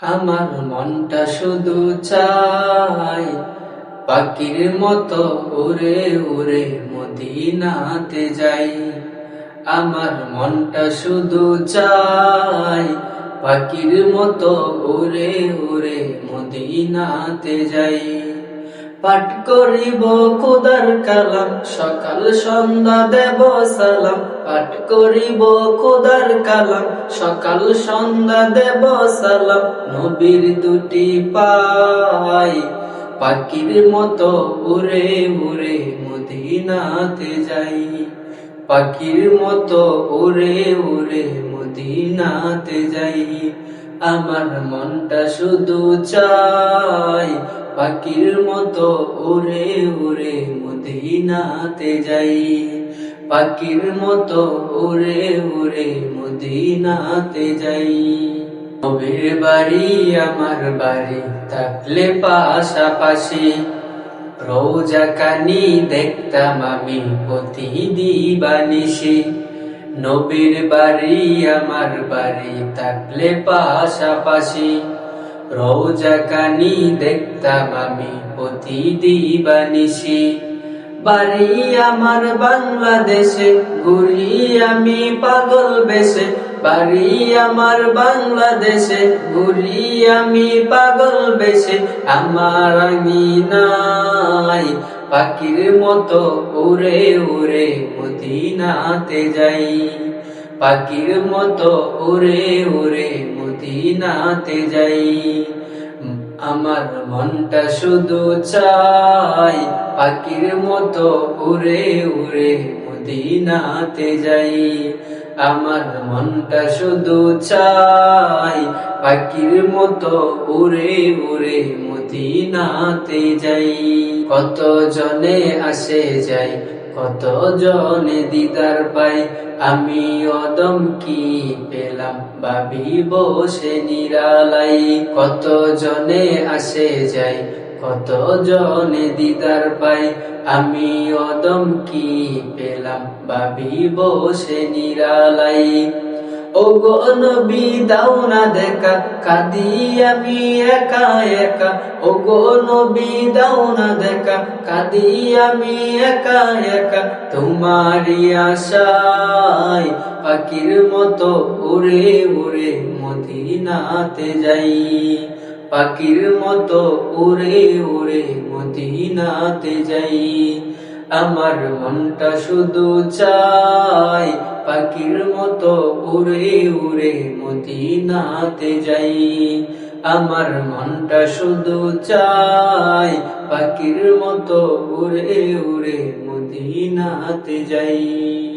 আমার মনটা শুধু চাই, পাখির মতো উড়ে উড়ে মদিনাতে যাই। আমার মনটা শুধু চাই, পাখির মতো উড়ে উড়ে মদিনাতে যাই। পাঠ করিব খোদার কালাম। সকাল সন্ধ্যা দেব সালাম। পাঠ করিব খোদার কালাম। সকাল সন্ধ্যা দেব সালাম। নবীর দুটি পাই পাখির মতো উড়ে উড়ে মদিনাতে যাই। পাখির মতো উড়ে উড়ে মদিনাতে যাই। আমার মনটা শুধু চাই পাখির মতো উড়ে উড়ে মদিনাতে যাই। পাখির মতো উড়ে উড়ে মদিনাতে যাই। নবীর বাড়ি, আমার বাড়ি থাকলে পাশাপাশি। রোজা কানি দেখতাম আমি প্রতি দিবানিসি নবীর বাড়ি, আমার বাড়ি থাকলে পাশাপাশি। রোজা কানি দেখতাম আমি প্রতি দিবানিসি বাড়ি আমার বাংলাদেশে, ঘুরি আমি পাগল বেশে। বাড়ি আমার বাংলাদেশে, ঘুরি আমি পাগল বেশে। আমার আমি নাই, পাখির মতো উড়ে উড়ে মদিনাতে যাই। পাখির মতো উড়ে উড়ে মদিনাতে যাই। আমার মনটা শুধু চাই পাখির মতো উড়ে উড়ে মদিনাতে যাই। আমার মনটা শুধু চাই পাখির মতো উড়ে উড়ে মদিনাতে যাই। কত জনে আসে যাই কত জনে দিদার পাই? আমি অদম কি পেলাম? ভাবি বসে নিরালাই। কত জনে আসে যাই? কত জনে দিদার পাই? আমি অদম কি পেলাম? ভাবি বসে নিরালাই। ও গো নবী, দাও না দেখা। কাঁদি আমি একা একা। ও গো নবী, দাও না দেখা। কাঁদি আমি একা একা। তোমারই আশায় পাখির মতো উড়ে উড়ে মদিনাতে যাই। পাখির মতো উড়ে উড়ে মদিনাতে যাই। আমার মনটা শুধু চাই, পাখির মতো উড়ে উড়ে মদিনাতে যাই। আমার মনটা শুধু চাই, পাখির মতো উড়ে উড়ে মদিনাতে যাই।